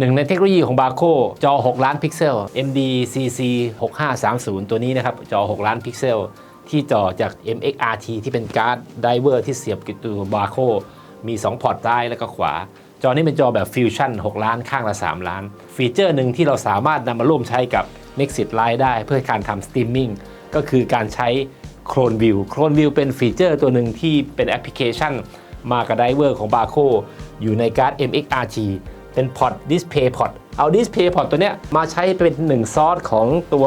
หนึ่งในเทคโนโลยีของบาโคจอ 6 ล้านพิกเซล MDCC 6530 ตัวนี้นะครับ จอ 6 ล้านพิกเซล ที่จอจาก MXRT ที่เป็นการ์ดไดเวอร์ที่เสียบกับตัวบาโคมี 2 พอร์ตซ้ายและก็ขวา จอนี้เป็นจอแบบฟิวชั่น 6 ล้านข้างละ 3 ล้าน ฟีเจอร์หนึ่งที่เราสามารถนำมาร่วมใช้กับ Nexus Lite ได้เพื่อการทำสตรีมมิ่งก็คือการใช้ Clone View Clone View เป็นฟีเจอร์ตัวหนึ่งที่เป็นแอปพลิเคชัน มากับไดเวอร์ของ Barco อยู่ในการ์ด MXRT เป็นพอร์ต Display Port เอา Display Port ตัวเนี้ยมาใช้เป็นหนึ่งซอสของตัว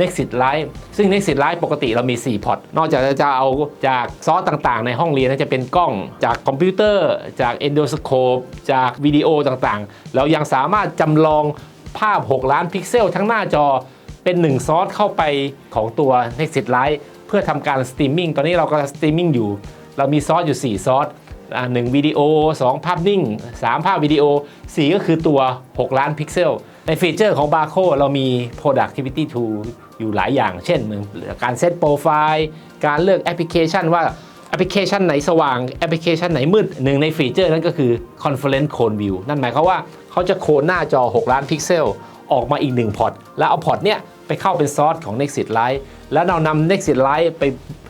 Nexus Lite ซึ่ง Nexus Lite ปกติเรามี 4 พอร์ต นอกจากจะเอาจากซอสต่างๆ ในห้องเรียนจะเป็นกล้อง จากคอมพิวเตอร์ จาก Endoscope จากวิดีโอต่างๆ เรายังสามารถจำลองภาพ 6 ล้านพิกเซลทั้งหน้าจอเป็นหนึ่งซอสเข้าไปของตัว Nexus Lite เพื่อทำการสตรีมมิ่ง ตอนนี้เราก็สตรีมมิ่งอยู่ เรามีซอสอยู่ 4 ซอส หนึ่งวิดีโอ 2 ภาพนิ่ง 3 ภาพวิดีโอ 4 ก็คือตัว 6 ล้านพิกเซล ในฟีเจอร์ของ Barco เรามี Productivity Tool อยู่หลายอย่าง เช่นเหมือนการเซตโปรไฟล์ การเลือกแอปพลิเคชันว่าแอปพลิเคชันไหนสว่าง แอปพลิเคชันไหนมืด หนึ่งในฟีเจอร์นั้นก็คือ Conference Cone View นั่นหมายความว่าเขาจะโคนหน้าจอ 6 ล้านพิกเซล ออกมาอีก 1 พอร์ต แล้วเอาพอร์ตเนี้ยไปเข้าเป็นซอสของ Nexus Lite แล้วเรานำ Nexus Lite ไป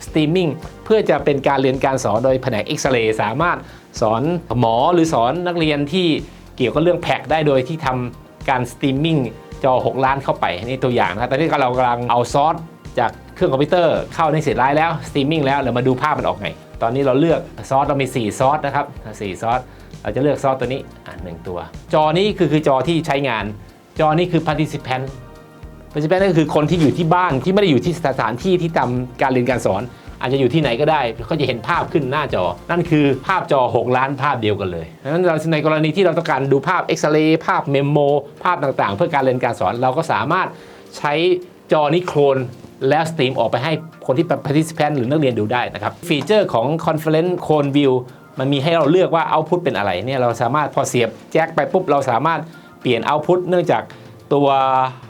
สตรีมมิ่งเพื่อจะเป็นการเรียนการสอนโดยแผนกเอ็กซเรย์สามารถสอนหมอหรือสอนนักเรียนที่เกี่ยวกับเรื่องแพ็กได้โดยที่ทำการสตรีมมิ่งจอ 6 ล้านเข้าไปนี่ตัวอย่างนะตอนนี้เรากำลังเอาซอสจากเครื่องคอมพิวเตอร์เข้าในเสร็จไลน์แล้วสตรีมมิ่งแล้วเรามาดูภาพมันออกไง ตอนนี้เราเลือกซอสเรามี 4 ซอสนะครับ4ซอสเราจะเลือกซอสตัวนี้อะหนึ่งตัว จอนี้คือคือจอที่ใช้งาน จอนี้คือ participant participant ก็คือคนที่อยู่ที่บ้านที่ไม่ได้อยู่ที่สถานที่ที่ทำการเรียนการสอน อาจจะอยู่ที่ไหนก็ได้เขาจะเห็นภาพขึ้นหน้าจอ นั่นคือภาพจอ 6 ล้านภาพเดียวกันเลยดังนั้นเราในกรณีที่เราต้องการดูภาพเอ็กซเรย์ภาพเมมโมภาพต่างๆ เพื่อการเรียนการสอนเราก็สามารถใช้จอนี้โคลนแล้วสตรีมออกไปให้คนที่เป็น participant หรือนักเรียนดูได้นะครับ ฟีเจอร์ของ conference cone view มันมีให้เราเลือกว่า output เป็นอะไรเนี่ยเราสามารถพอเสียบแจ็คไปปุ๊บเราสามารถ เปลี่ยน output เนื่องจากตัว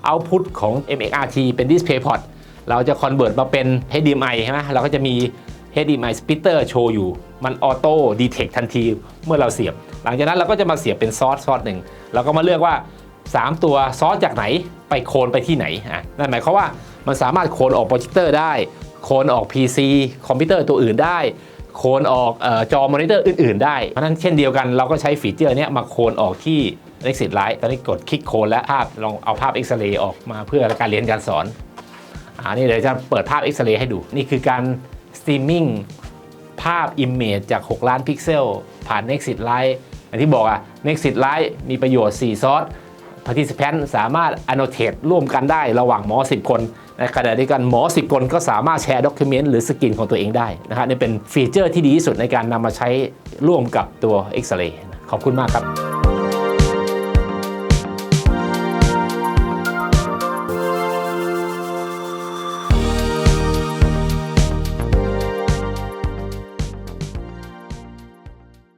output ของ MXRT เป็น display port เราจะ convert มาเป็น HDMI ใช่ไหมเราก็จะมี HDMI splitter โชว์อยู่ มันออโต้ดีเทคทันทีเมื่อเราเสียบ หลังจากนั้นเราก็จะมาเสียบเป็นซอสซอสหนึ่งเราก็มาเลือกว่า 3 ตัวซอสจากไหนไปโคนไปที่ไหนอะนั่นหมายความว่ามันสามารถโคนออกโปรเจคเตอร์ได้ โคนออก PC คอมพิวเตอร์ตัวอื่นได้ โคนออกออจอมอนิเตอร์อื่น ๆ ได้ เพราะนั้นเช่นเดียวกันเราก็ใช้ฟีเจอร์นี้มาโคนออกที่ Nexus Lite ตอนนี้กดคลิกโคนและภาพลองเอาภาพเอ็กซเรย์ออกมาเพื่อการเรียนการสอนอ่านี่เดี๋ยวจะเปิดภาพเอ็กซเรย์ให้ดู นี่คือการสตรีมมิ่งภาพ Image จาก 6 ล้านพิกเซล ผ่าน Nexus Lite อย่างที่บอกอะ Nexus Lite มีประโยชน์ 4 ซอส Participant สามารถ annotate ร่วมกันได้ระหว่างหมอ 10 คน ในขณะเดียวกันหมอสิบคนก็สามารถแชร์ด็อกิเมนต์หรือสกินของตัวเองได้นะครับนี่เป็นฟีเจอร์ที่ดีที่สุดในการนำมาใช้ร่วมกับตัวเอ็กซเรย์ขอบคุณมากครับ